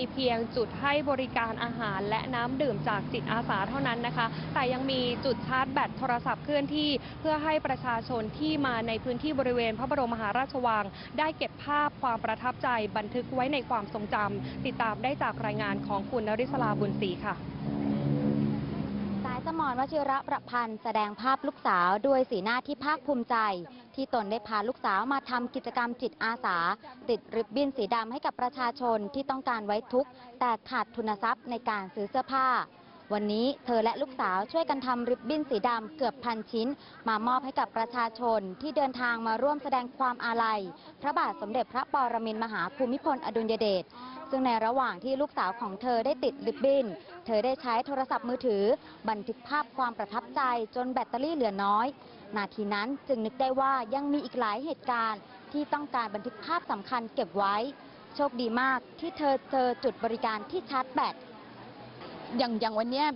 มีเพียงจุดให้บริการอาหารและน้ำดื่มจากจิตอาสาเท่านั้นนะคะ แต่ยังมีจุดชาร์จแบตโทรศัพท์เคลื่อนที่ เพื่อให้ประชาชนที่มาในพื้นที่บริเวณพระบรมมหาราชวัง ได้เก็บภาพความประทับใจบันทึกไว้ในความทรงจำติดตามได้จากรายงานของคุณนริศลาบุญศรีค่ะสายสมรวชิระประพันธ์แสดงภาพลูกสาวด้วยสีหน้าที่ภาคภูมิใจ ที่ตนได้พาลูกสาวมาทำกิจกรรมจิตอาสา ติดริบบิ้นสีดำให้กับประชาชนที่ต้องการไว้ทุกข์แต่ขาดทุนทรัพย์ในการซื้อเสื้อผ้า วันนี้เธอและลูกสาวช่วยกันทำริบบิ้นสีดำเกือบพันชิ้น มามอบให้กับประชาชนที่เดินทางมาร่วมแสดงความอาลัย พระบาทสมเด็จพระปรมินทรมหาภูมิพลอดุลยเดชซึ่งในระหว่างที่ลูกสาวของเธอได้ติดริบบิ้น เธอได้ใช้โทรศัพท์มือถือ บันทึกภาพความประทับใจจนแบตเตอรี่เหลือน้อย นาทีนั้นจึงนึกได้ว่ายังมีอีกหลายเหตุการณ์ที่ต้องการบันทึกภาพสำคัญเก็บไว้ โชคดีมากที่เธอเจอจุดบริการที่ชาร์จแบต อย่างอย่างวันเนี้ย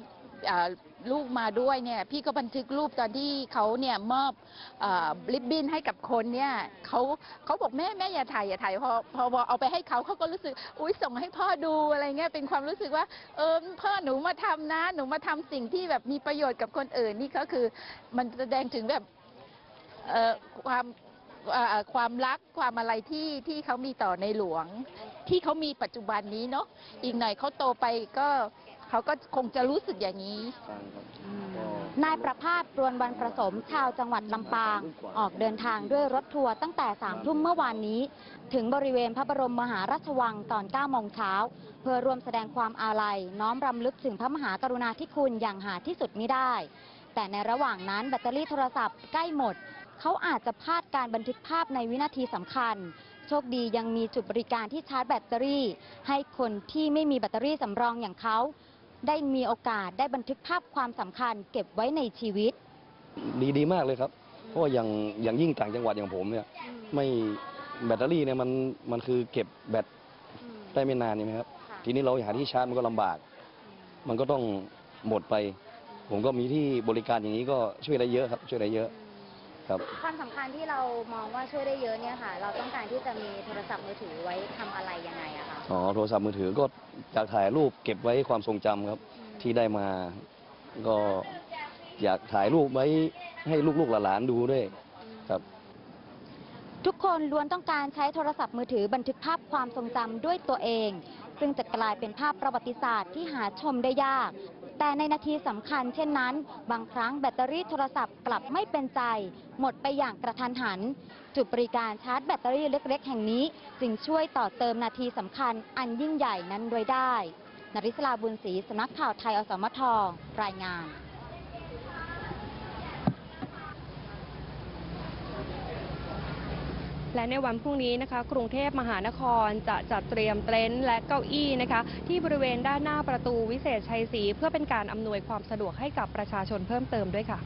ลูกมาด้วยเนี่ยพี่ก็บันทึกรูปตอนที่เขาเนี่ยมอบริบบิ้นให้กับคนเนี่ยเขาเขาบอกแม่แม่อย่าถ่ายอย่าถ่ายพอพอพอเอาไปให้เขาเขาก็รู้สึกอุ้ยส่งให้พ่อดูอะไรเงี้ยเป็นความรู้สึกว่าเออพ่อหนูมาทำนะ หนูมาทำสิ่งที่แบบมีประโยชน์กับคนอื่นนี่ก็คือมันแสดงถึงแบบเออความความรักความอะไรที่ที่เขามีต่อในหลวง ที่เขามีปัจจุบันนี้เนาะอีกหน่อยเขาโตไปก็ เขาก็คงจะรู้สึกอย่างนี้นายประภาสปรวนวันประสมชาวจังหวัดลำปาง ออกเดินทางด้วยรถทัวร์ตั้งแต่สามทุ่มเมื่อวานนี้ ถึงบริเวณพระบรมมหาราชวังตอน9โมงเช้า เพื่อร่วมแสดงความอาลัย น้อมรำลึกถึงพระมหากรุณาธิคุณอย่างหาที่สุดมิได้ แต่ในระหว่างนั้นแบตเตอรี่โทรศัพท์ใกล้หมด เขาอาจจะพลาดการบันทึกภาพในวินาทีสำคัญ โชคดียังมีจุดบริการที่ชาร์จแบตเตอรี่ ให้คนที่ไม่มีแบตเตอรี่สำรองอย่างเขา ได้มีโอกาสได้บันทึกภาพความสำคัญเก็บไว้ในชีวิต ดีดีมากเลยครับ เพราะว่าอย่างอย่างยิ่งต่างจังหวัดอย่างผมเนี่ยไม่แบตเตอรี่เนี่ยมันมันคือเก็บแบตได้ไม่นานใช่ไหมครับ ทีนี้เราหาที่ชาร์จมันก็ลำบาก มันก็ต้องหมดไป ผมก็มีที่บริการอย่างนี้ก็ช่วยได้เยอะครับ ช่วยได้เยอะ ครับ ความสำคัญที่เรามองว่าช่วยได้เยอะเนี่ยค่ะ เราต้องการที่จะมีโทรศัพท์มือถือไว้ทำอะไรยังไงอะคะอ๋อโทรศัพท์มือถือก็อยากถ่ายรูปเก็บไว้ความทรงจำครับ ที่ได้มา ก็อยากถ่ายรูปไว้ให้ลูกๆหลานๆดูด้วยครับ ทุกคนล้วนต้องการใช้โทรศัพท์มือถือบันทึกภาพความทรงจำด้วยตัวเอง ซึ่งจะกลายเป็นภาพประวัติศาสตร์ที่หาชมได้ยาก แต่ในนาทีสำคัญเช่นนั้น บางครั้งแบตเตอรี่โทรศัพท์กลับไม่เป็นใจ หมดไปอย่างกระทันหัน จุดบริการชาร์จแบตเตอรี่เล็กๆ แห่งนี้ จึงช่วยต่อเติมนาทีสำคัญอันยิ่งใหญ่นั้นไว้ได้นริศลาบุญศรีสำนักข่าวไทยอสมทรายงาน และในวันพรุ่งนี้นะคะ กรุงเทพมหานครจะจัดเตรียมเต็นท์และเก้าอี้นะคะ ที่บริเวณด้านหน้าประตูวิเศษชัยศรีเพื่อเป็นการอำนวยความสะดวกให้กับประชาชนเพิ่มเติมด้วยค่ะ